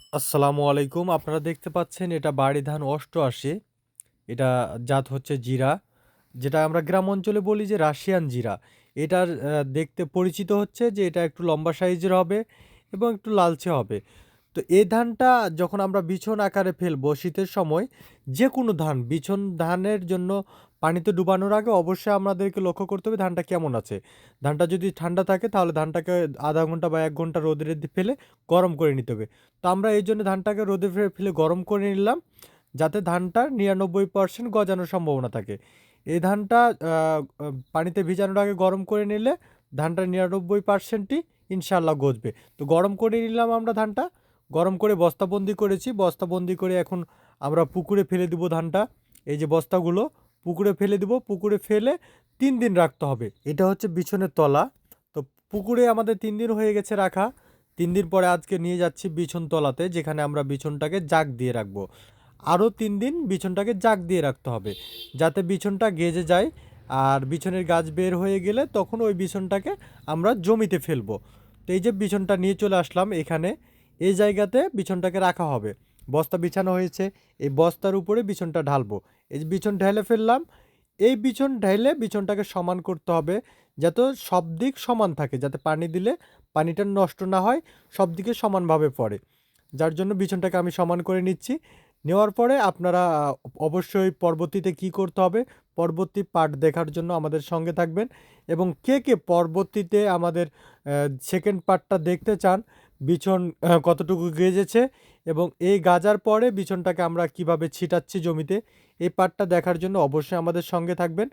আসসালামু আলাইকুম। আপনারা দেখতে পাচ্ছেন এটা বাড়ি ধান অষ্ট আসে এটা জাত হচ্ছে জিরা। যেটা আমরা গ্রাম অঞ্চলে বলি যে রাশিয়ান জিরা। এটার দেখতে পরিচিত হচ্ছে যে এটা একটু লম্বা সাইজের হবে এবং একটু লালচে হবে। তো এই ধানটা যখন আমরা বিছন আকারে ফেলব শীতের সময় যে কোনো ধান, বিছন ধানের জন্য পানিতে ডুবানোর আগে অবশ্যই আমাদেরকে লক্ষ্য করতে হবে ধানটা কেমন আছে। ধানটা যদি ঠান্ডা থাকে তাহলে ধানটাকে আধা ঘণ্টা বা এক ঘণ্টা রোদে ফেলে গরম করে নিতে হবে। তো আমরা এই জন্য ধানটাকে রোদে ফেলে গরম করে নিলাম যাতে ধানটা নিরানব্বই পার্সেন্ট গজানোর সম্ভাবনা থাকে। এই ধানটা পানিতে ভিজানোর আগে গরম করে নিলে ধানটা নিরানব্বই পার্সেন্টই ইনশাল্লাহ গজবে। তো গরম করে নিলাম আমরা ধানটা গরম করে বস্তাবন্দি করেছি। বস্তাবন্দি করে এখন আমরা পুকুরে ফেলে দিব ধানটা। এই যে বস্তাগুলো, পুকুরে ফেলে দিব। পুকুরে ফেলে তিন দিন রাখতে হবে। এটা হচ্ছে বিছনের তলা। তো পুকুরে আমাদের তিন দিন হয়ে গেছে রাখা। তিন দিন পরে আজকে নিয়ে যাচ্ছি বিছন তলাতে, যেখানে আমরা বিছনটাকে জাগ দিয়ে রাখব। আরও তিন দিন বিছনটাকে জাগ দিয়ে রাখতে হবে, যাতে বিছনটা গেজে যায়। আর বিছনের গাছ বের হয়ে গেলে তখন ওই বিছনটাকে আমরা জমিতে ফেলব। তো এই যে বিছনটা নিয়ে চলে আসলাম এখানে। এই জায়গাতে বিছনটাকে রাখা হবে। বস্তা বিছানো হয়েছে, এই বস্তার উপরে বিছনটা ঢালবো। এই যে বিছন ঢেলে ফেললাম, এই বিছন ঢেলে বিছনটাকে সমান করতে হবে যাতে সব দিক সমান থাকে, যাতে পানি দিলে পানিটা নষ্ট না হয়, সব দিকে সমানভাবে পড়ে। যার জন্য বিছনটাকে আমি সমান করে নিচ্ছি। নেওয়ার পরে আপনারা অবশ্যই পরবর্তীতে কি করতে হবে, পরবর্তী পার্ট দেখার জন্য আমাদের সঙ্গে থাকবেন এবং কে কে পরবর্তীতে আমাদের সেকেন্ড পার্টটা দেখতে চান বিছন কতটুকু গেজেছে এবং এই গাজার পরে বিছনটাকে আমরা কীভাবে ছিটাচ্ছি জমিতে, এই পার্টটা দেখার জন্য অবশ্যই আমাদের সঙ্গে থাকবেন।